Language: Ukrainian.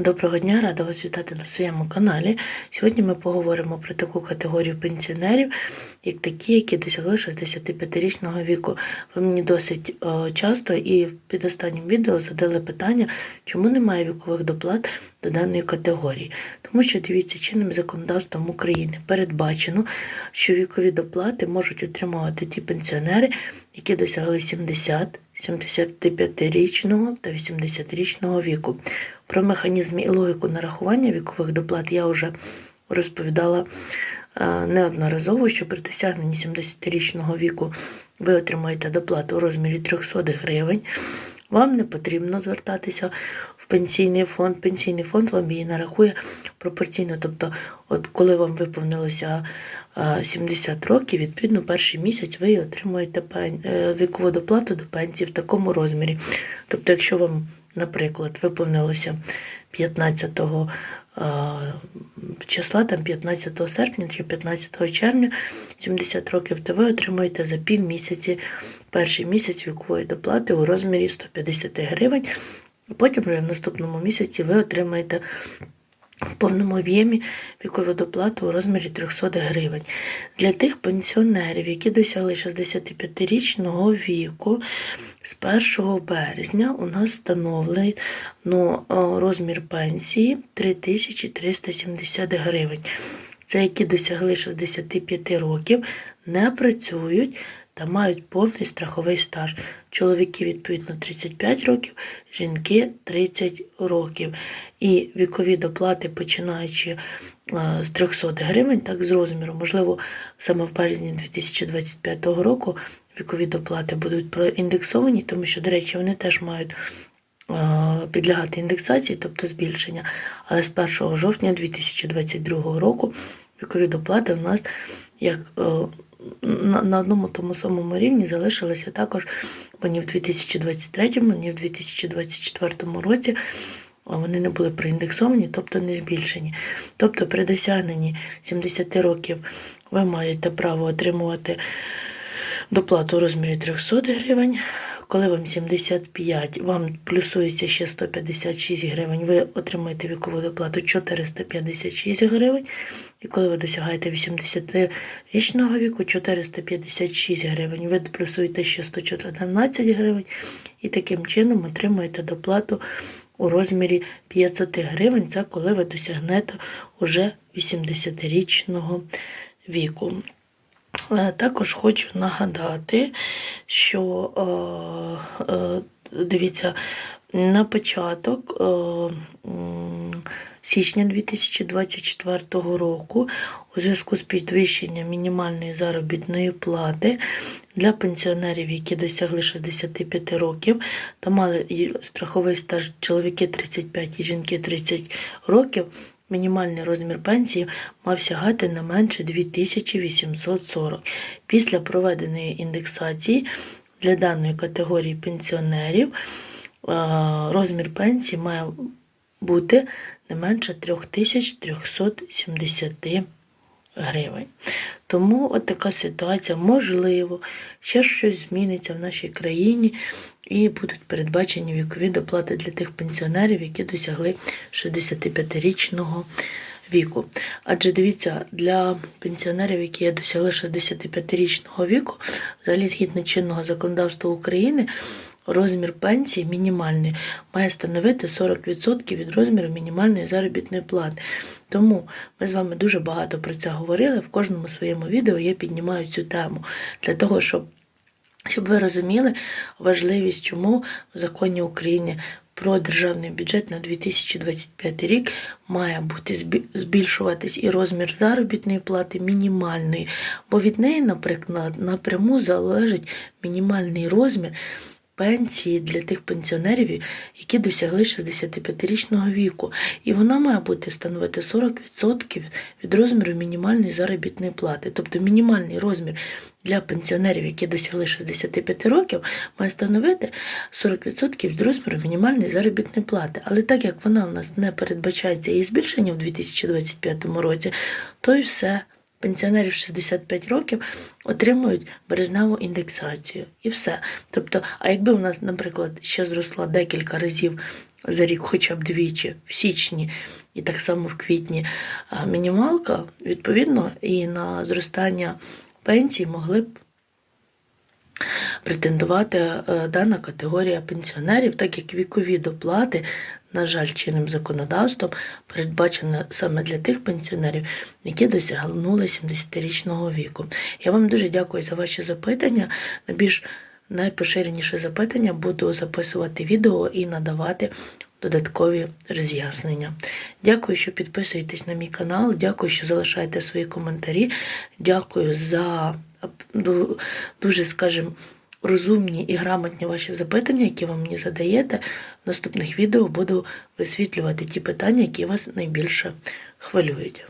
Доброго дня, рада вас вітати на своєму каналі. Сьогодні ми поговоримо про таку категорію пенсіонерів, як такі, які досягли 65-річного віку. Ви мені досить е, часто і під останнім відео задали питання, чому немає вікових доплат до даної категорії. Тому що дивіться, чинним законодавством України передбачено, що вікові доплати можуть отримувати ті пенсіонери, які досягли 70, 75-річного та 80-річного віку. Про механізм і логіку нарахування вікових доплат я вже розповідала е, неодноразово, що при досягненні 70-річного віку ви отримаєте доплату у розмірі 300 гривень. Вам не потрібно звертатися в пенсійний фонд. Пенсійний фонд вам її нарахує пропорційно. Тобто, от коли вам виповнилося 70 років, відповідно, перший місяць ви отримуєте е, вікову доплату до пенсії в такому розмірі. Тобто, якщо вам, наприклад, виповнилося 15 е, числа, там 15 серпня чи 15 червня 70 років, то ви отримуєте за пів місяці перший місяць вікової доплати у розмірі 150 гривень. Потім вже в наступному місяці ви отримаєте в повному об'ємі вікову доплату у розмірі 300 гривень. Для тих пенсіонерів, які досягли 65-річного віку, з 1 березня у нас встановлено ну, розмір пенсії 3370 гривень. Це які досягли 65 років, не працюють та мають повний страховий стаж. Чоловіки, відповідно, 35 років, жінки 30 років. І вікові доплати, починаючи е, з 300 гривень, так з розміру, можливо, саме в березні 2025 року вікові доплати будуть проіндексовані, тому що, до речі, вони теж мають е, підлягати індексації, тобто збільшення. Але з 1 жовтня 2022 року вікові доплати у нас як е, на, одному тому самому рівні залишилися також, ні в 2023, ні в 2024 році вони не були проіндексовані, тобто не збільшені. Тобто при досягненні 70 років ви маєте право отримувати доплату у розмірі 300 гривень. Коли вам 75, вам плюсується ще 156 гривень, ви отримаєте вікову доплату 456 гривень. І коли ви досягаєте 80-річного віку, 456 гривень, ви плюсуєте ще 114 гривень, і таким чином отримуєте доплату у розмірі 500 гривень. Це коли ви досягнете уже 80-річного віку. Також хочу нагадати, що е, е, дивіться, на початок е, січня 2024 року у зв'язку з підвищенням мінімальної заробітної плати для пенсіонерів, які досягли 65 років та мали страховий стаж чоловіки 35 і жінки 30 років, мінімальний розмір пенсії мав сягати не менше 2840. Після проведеної індексації для даної категорії пенсіонерів е, розмір пенсії має бути не менше 3370 гривень. Тому от така ситуація, можливо, ще щось зміниться в нашій країні і будуть передбачені вікові доплати для тих пенсіонерів, які досягли 65-річного віку. Адже дивіться, для пенсіонерів, які досягли 65-річного віку, взагалі згідно чинного законодавства України, розмір пенсії мінімальний має становити 40% від розміру мінімальної заробітної плати. Тому ми з вами дуже багато про це говорили. В кожному своєму відео я піднімаю цю тему для того, щоб щоб ви розуміли важливість, чому в законі України про державний бюджет на 2025 рік має бути збільшуватись і розмір заробітної плати мінімальної, бо від неї, наприклад, напряму залежить мінімальний розмір пенсії для тих пенсіонерів, які досягли 65-річного віку. І вона має бути становити 40% від розміру мінімальної заробітної плати. Тобто мінімальний розмір для пенсіонерів, які досягли 65 років, має становити 40% від розміру мінімальної заробітної плати. Але так як вона у нас не передбачається її збільшення в 2025 році, то й все пенсіонерів 65 років отримують березневу індексацію. І все. Тобто, а якби у нас, наприклад, ще зросла декілька разів за рік, хоча б двічі, в січні і так само в квітні мінімалка, відповідно, і на зростання пенсій могли б претендувати е, дана категорія пенсіонерів, так як вікові доплати, на жаль, чинним законодавством передбачені саме для тих пенсіонерів, які досягнули 70-річного віку. Я вам дуже дякую за ваші запитання. Найбільш найпоширеніше запитання буду записувати відео і надавати додаткові роз'яснення. Дякую, що підписуєтесь на мій канал. Дякую, що залишаєте свої коментарі. Дякую за дуже, скажімо, розумні і грамотні ваші запитання, які ви мені задаєте. В наступних відео буду висвітлювати ті питання, які вас найбільше хвилюють.